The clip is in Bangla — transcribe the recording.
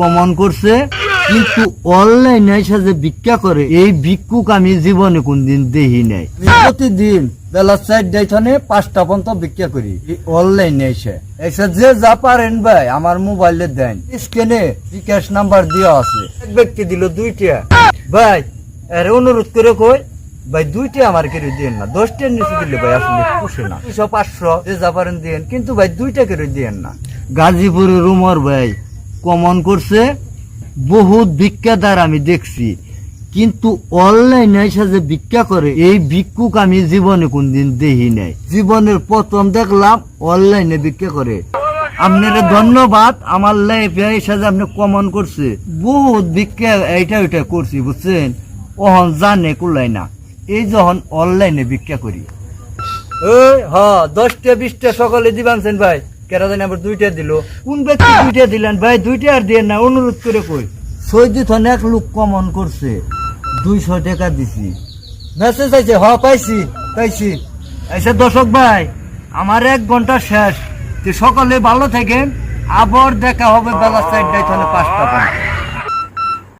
কমন করছে, কিন্তু অনলাইনে যে ভিক্ষা করে, এই ভিক্ষুক আমি জীবনে কোনদিন দেখি নাই। প্রতিদিন বেলা চারটায় থানে পাঁচটা পর্যন্ত ভিক্ষা করি অনলাইনে এসে। এসে যে যা পারেন ভাই, আমার মোবাইলে দেন। স্ক্যানে বিকাশ নাম্বার দেওয়া আছে। এক ব্যক্তি দিল দুইটা। ভাই, এর অনুরোধ করে কই, ভাই, দুইটা আমার করে দিয়েন না। দশটার নিচে দিলে ভাই, আসলে পুষে না। দুইশো পাঁচশো, যে যা পারেন দিয়েন কিন্তু ভাই, দুইটা করে দিয়েন না। গাজীপুরের রুমর ভাই কমন করছে, বহুত ভিক্ষাদার আমি দেখছি। কিন্তু অনলাইনে এসে যে ভিক্ষা করে, এই ভিক্ষুক আমি জীবনে কোনদিন দেখি নাই। জীবনের প্রথম দেখলাম অনলাইনে ভিক্ষা করে। আপনার ধন্যবাদ, আমার লাইফে যে আপনি কমন করছে। বহুত ভিক্ষা এইটা ওইটা করছি, বুঝছেন? ওহন জানে কুলাই না। এই যখন অনলাইনে ভিক্ষা করি। ওই হ দশটা, বিশটা সকালে দিবানছেন ভাই। কেরা জানি আবার দুইটা দিল? কোন ব্যক্তি দুইটা দিলেন? ভাই দুইটা আর দিয়ে না অনুরোধ করে কই? সৈদি থন এক লোক কমন করছে দুইশো টাকা দিছি। মেসেজ আছে হ পাইছি পাইছি। আচ্ছা দর্শক ভাই আমার এক ঘণ্টা শেষ। তো সকালে ভালো থাকেন আবার দেখা হবে বেলা চারটায় তাহলে পাঁচটা